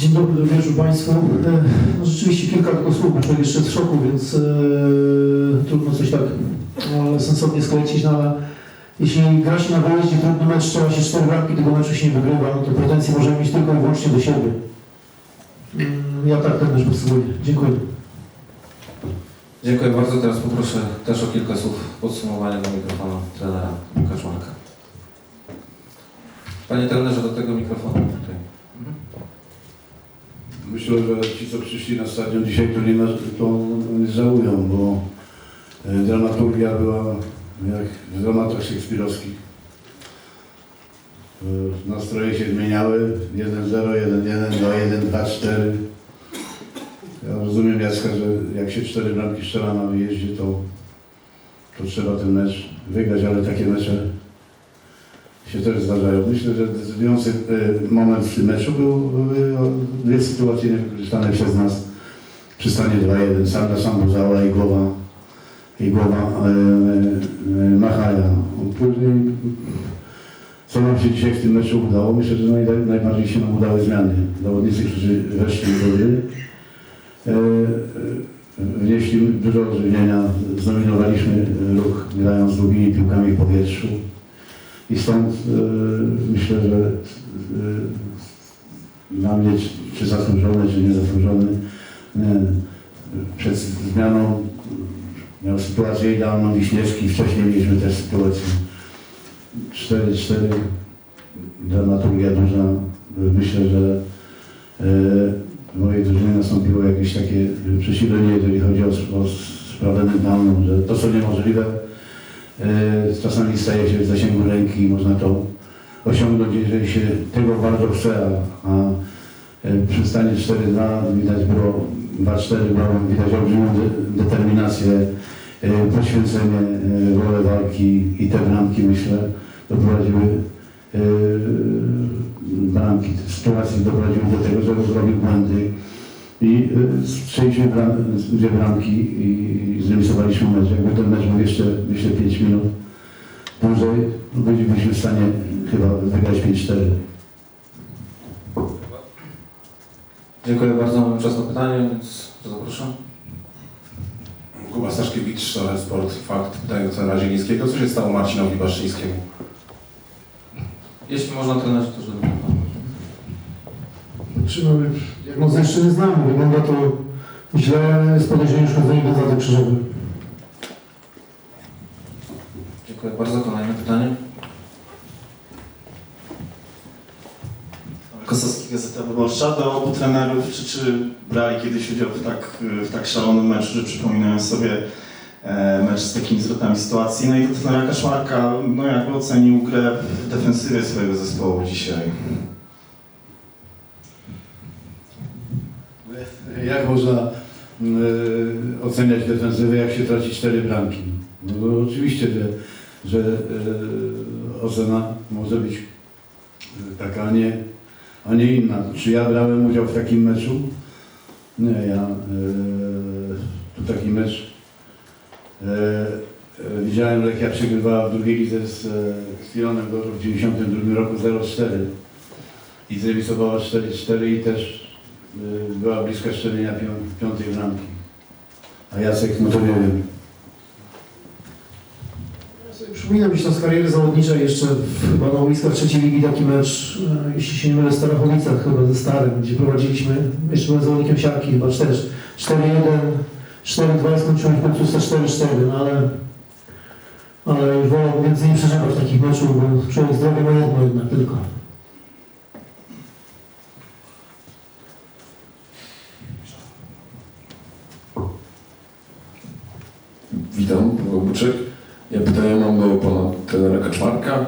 Dzień dobry, wieczór Państwu. E, No, rzeczywiście kilka słów, bo człowiek jeszcze w szoku, więc e, trudno coś tak e, sensownie sklecić, no ale jeśli gra się na wyjeździe, trudny mecz, strzela się cztery bramki, tego meczu się nie wygrywa, no to pretensje możemy mieć tylko i wyłącznie do siebie. Mm, Ja tak ten mecz podsumuję. Dziękuję. Dziękuję bardzo. Teraz poproszę też o kilka słów podsumowania do mikrofonu trenera Kaczmarka. Panie trenerze, do tego mikrofonu. Myślę, że ci, co przyszli na stadion dzisiaj, to nie, to nie żałują, bo e, dramaturgia była jak w dramatach szekspirowskich. E, Nastroje się zmieniały, 1-0, 1-1, 2-1, 2-4. Ja rozumiem Jacka, że jak się cztery bramki strzela na wyjeździe, to, to trzeba ten mecz wygrać, ale takie mecze się też zdarzają. Myślę, że decydujący e, moment w tym meczu był, o, dwie sytuacje niewykorzystane przez nas przy stanie 2-1. Sanda Sambuzała i głowa, i głowa e, e, Machaja. Później, co nam się dzisiaj w tym meczu udało? Myślę, że naj, najbardziej się nam udały zmiany. Zawodnicy, którzy weszli w gry, e, e, wnieśli dużo ożywienia, zdominowaliśmy ruch, grając długimi piłkami w powietrzu. I stąd e, myślę, że e, dla mnie, czy, zasłużony, czy niezasłużony, nie, przed zmianą miał sytuację idealną Wiśniewski, wcześniej mieliśmy też sytuację 4-4, dramaturgia duża. Myślę, że e, w mojej drużynie nastąpiło jakieś takie przesilenie, jeżeli chodzi o, o sprawę mentalną, że to co niemożliwe, E, czasami staje się w zasięgu ręki i można to osiągnąć, jeżeli się tego bardzo chce, a, a e, przy stanie 4-2 widać było 2-4 było widać olbrzymią de, determinację, e, poświęcenie, e, wolę walki i te bramki myślę doprowadziły e, bramki, te sytuacje doprowadziły do tego, że zrobił błędy i y, strzeliśmy dwie bramki i, zremisowaliśmy mecz. Jakby ten mecz był jeszcze, myślę, 5 minut dłużej, bylibyśmy w stanie chyba wygrać 5-4. Dziękuję bardzo. Mamy czas na pytanie, więc zapraszam. Kuba Staszkiewicz, Szale Sport, Fakt. Pytanie do trenera Zielińskiego. Co się stało Marcinowi Baszyńskiemu? Jeśli można trenerze, też do no, diagnozę jeszcze nie znamy, wygląda to źle, z podejrzeniem uszkodzenia gazety krzyżowej. Dziękuję bardzo. Kolejne pytanie. Kosowski Gazeta Wyborcza do obu trenerów, czy, czy brali kiedyś udział w tak, w tak szalonym meczu, że przypominają sobie e, mecz z takimi zwrotami sytuacji. No i do trenera Kaszmarka, no jakby ocenił grę w defensywie swojego zespołu dzisiaj. Jak można y, oceniać defensywę, jak się traci cztery bramki? No, oczywiście, że, że y, ocena może być y, taka, a nie, a nie inna. Czy ja brałem udział w takim meczu? Nie, ja y, tu taki mecz y, widziałem, Lechia przegrywała w drugiej lidze z, z Filonem w 1992 roku 0-4 i zremisowała 4-4 i też była bliska szczelenia pią, piątej bramki. A Jacek, no to nie wiem. Ja sobie Przypominam gdzieś tam z kariery zawodniczej jeszcze w, na boiskach trzeciej ligi taki mecz, e, jeśli się nie mylę, w Starachowicach chyba ze Starym, gdzie prowadziliśmy, jeszcze byłem zawodnikiem siarki, chyba 4 4-1, 4-2 skończyłem w końcu 4-4, no ale, ale już wolałbym więcej nie przeżywać takich meczów, bo człowiek zdrowie ma jedno jednak tylko. Witam, Paweł Buczek. Ja pytanie mam do pana trenera Kaczmarka.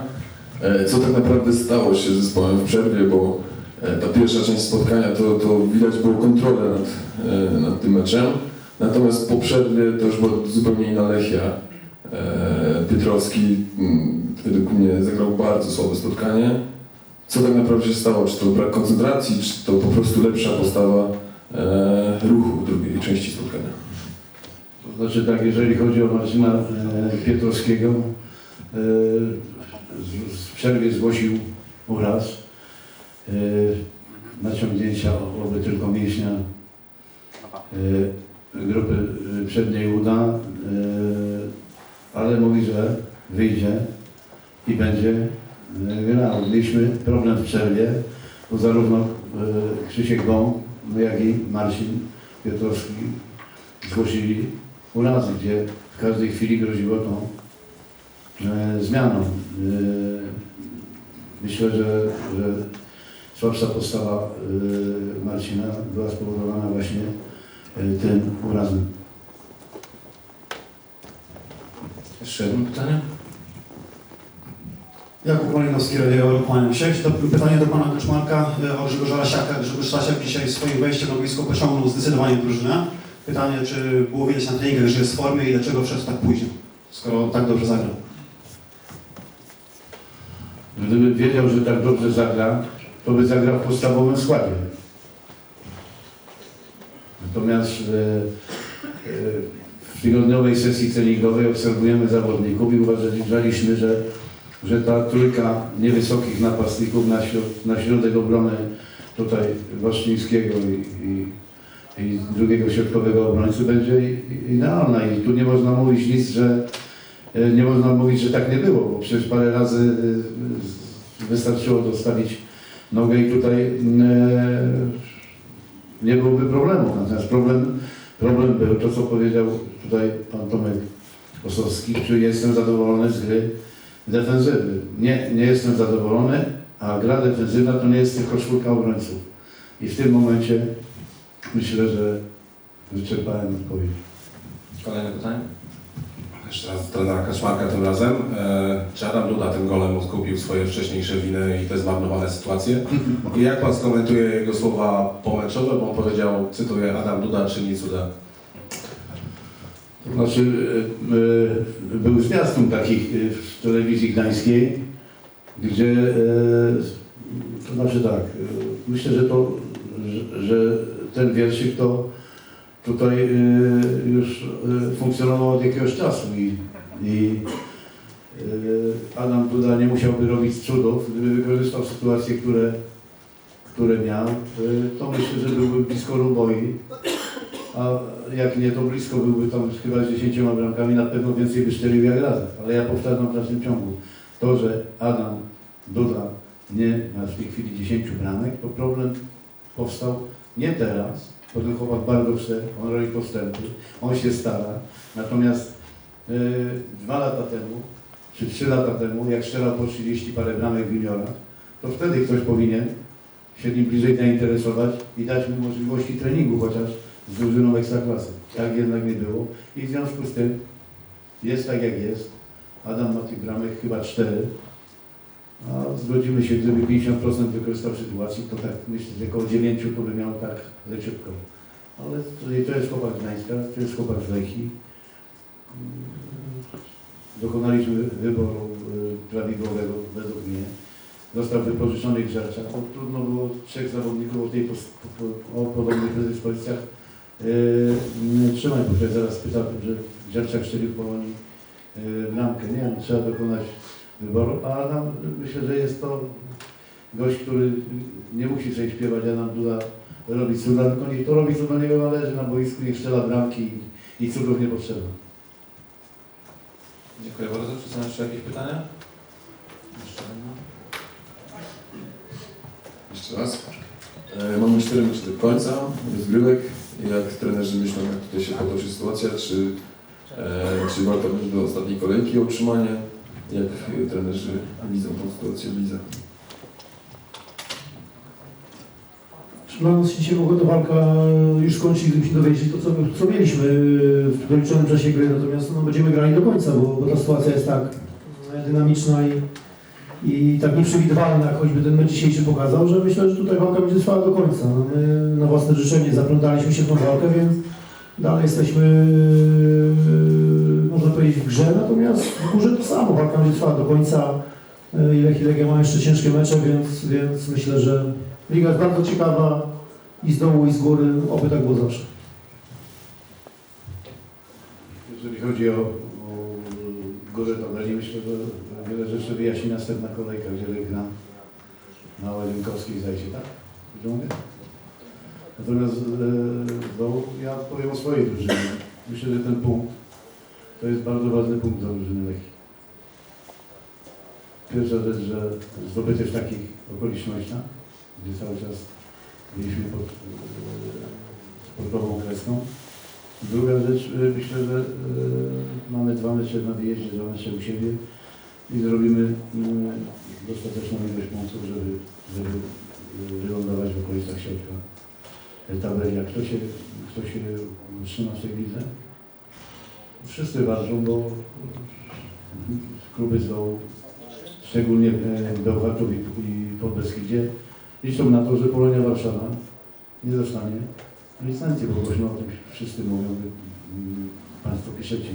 E, Co tak naprawdę stało się z zespołem w przerwie, bo e, ta pierwsza część spotkania to, to widać było kontrolę nad, e, nad tym meczem. Natomiast po przerwie to już była zupełnie inna Lechia. Pietrowski mm, według mnie zagrał bardzo słabe spotkanie. Co tak naprawdę się stało? Czy to brak koncentracji, czy to po prostu lepsza postawa ruchu drugiej części spotkania? To znaczy tak, jeżeli chodzi o Marcina Pietrowskiego, e, z, z przerwie zgłosił uraz. E, naciągnięcia oby tylko mięśnia y, grupy przedniej uda, ale mówi, że wyjdzie i będzie grał. Mieliśmy problem w przerwie, bo zarówno Krzysiek Bąk, jak i Marcin Piotrowski zgłosili urazy, gdzie w każdej chwili groziło to e, zmianą. E, myślę, że, że słabsza postawa e, Marcina była spowodowana właśnie e, tym urazem. Jeszcze jedno pytanie? Jakub Malinowski, Radio Kłaniam się. To pytanie do pana Kaczmarka o Grzegorza Rasiaka. Grzegorz Rasiak dzisiaj swoim wejściem na boisko pociągnął zdecydowanie drużynę. Pytanie, czy było widać na treningach, że jest w formie i dlaczego wszedł tak późno, skoro tak dobrze zagrał? Gdyby wiedział, że tak dobrze zagra, to by zagrał w podstawowym składzie. Natomiast e, e, w tygodniowej sesji treningowej obserwujemy zawodników i uważaliśmy, że, że ta trójka niewysokich napastników na, środ, na środek obrony tutaj Waszczyńskiego i, i, i drugiego środkowego obrońcy będzie idealna. I tu nie można mówić nic, że Nie można mówić, że tak nie było, bo przecież parę razy e, wystarczyło dostawić nogę i tutaj e, nie byłoby problemu. Natomiast problem, problem był to, co powiedział tutaj pan Tomek Osowski, czy jestem zadowolony z gry defensywy. Nie, nie jestem zadowolony, a gra defensywna to nie jest tylko czwórka obrońców. I w tym momencie myślę, że wyczerpałem odpowiedź. Kolejne pytanie? Jeszcze raz trenera Kaczmarka tym razem. E, czy Adam Duda tym golem odkupił swoje wcześniejsze winy i te zmarnowane sytuacje? I jak pan skomentuje jego słowa pomeczowe, bo on powiedział, cytuję, Adam Duda czyni cuda. Znaczy, e, e, był zwiastun takich w telewizji gdańskiej, gdzie, to znaczy tak, myślę, że to, że ten wierszyk to tutaj e, już e, funkcjonował od jakiegoś czasu i, i e, Adam Duda nie musiałby robić cudów, gdyby wykorzystał sytuacje, które, które miał, to myślę, że byłby blisko Ruboi. A jak nie, to blisko byłby tam chyba z 10 bramkami, na pewno więcej by strzelił jak razem. Ale ja powtarzam w dalszym ciągu. To, że Adam Duda nie ma w tej chwili 10 bramek, to problem powstał nie teraz, bo ten chłopak bardzo chce, on robi postępy, on się stara. Natomiast yy, dwa lata temu, czy trzy lata temu, jak strzelał po 30 parę bramek w juniorach, to wtedy ktoś powinien się nim bliżej zainteresować i dać mu możliwości treningu chociaż z drużyną ekstraklasy. Tak jednak nie było i w związku z tym jest tak jak jest. Adam ma tych bramek chyba cztery. A zgodzimy się, gdyby 50% wykorzystał sytuacji, to tak myślę, że około 9 to by miał tak leciutko. Ale to, to jest chłopak Gdańska, to jest chłopak z. Mm, Dokonaliśmy wyboru y, prawidłowego według mnie. Został wypożyczony Grzercza. To trudno było trzech zawodników o, tej o podobnych predyspozycjach Yy, trzymaj, bo tutaj zaraz pytam, że Grzerczak strzelił w Polonii yy, bramkę. Nie wiem, trzeba dokonać wyboru. A Adam, myślę, że jest to gość, który nie musi sobie śpiewać, Adam Duda robi cuda, tylko niech to robi, co do niego należy na boisku, niech strzela bramki i, i cudów nie potrzeba. Dziękuję bardzo. Czy są jeszcze jakieś pytania? Jeszcze jedno. Jeszcze raz. E, mamy 4 mecze do końca, rozgrywek. Jak trenerzy myślą, jak tutaj się potoczy sytuacja, czy, e, czy warto będzie do ostatniej kolejki o utrzymanie? Jak trenerzy w lidze? Dla nas się mogła ta walka już skończyć, gdybyśmy dowiedzieli to, co, co mieliśmy w doliczonym czasie gry. Natomiast no, będziemy grali do końca, bo, bo ta sytuacja jest tak e, dynamiczna i, i tak nieprzewidywalna, jak choćby ten mecz dzisiejszy pokazał, że myślę, że tutaj walka będzie trwała do końca. No, my na własne życzenie zaplątaliśmy się w tą walkę, więc dalej jesteśmy, można powiedzieć, w grze, natomiast w górze to samo. Walka będzie trwała do końca. E, Ile Legia ma jeszcze ciężkie mecze, więc, więc myślę, że Liga jest bardzo ciekawa i z dołu, i z góry, oby tak było zawsze. Jeżeli chodzi o, o górę tabeli, myślę, że wiele rzeczy wyjaśni następna kolejka, gdzie Lech na Łazinkowskiej, zdaje się, tak? Mówię? Natomiast e, no, ja powiem o swojej drużynie. Myślę, że ten punkt to jest bardzo ważny punkt dla drużyny Lechii. Pierwsza rzecz, że zdobyty w takich okolicznościach, gdzie cały czas byliśmy pod e, sportową kreską. Druga rzecz, e, myślę, że e, mamy dwa mecze na wyjeździe, dwa mecze u siebie i zrobimy mm, dostateczną ilość punktów, żeby, żeby wylądować w okolicach środka tabeli. A kto się, kto się trzyma w tej lidze? Wszyscy walczą, bo kluby dołu, szczególnie e, Bełchatów i, Podbeskidzie, liczą na to, że Polonia Warszawa nie dostanie licencji, bo głośno o tym wszyscy mówią, mm, Państwo piszecie.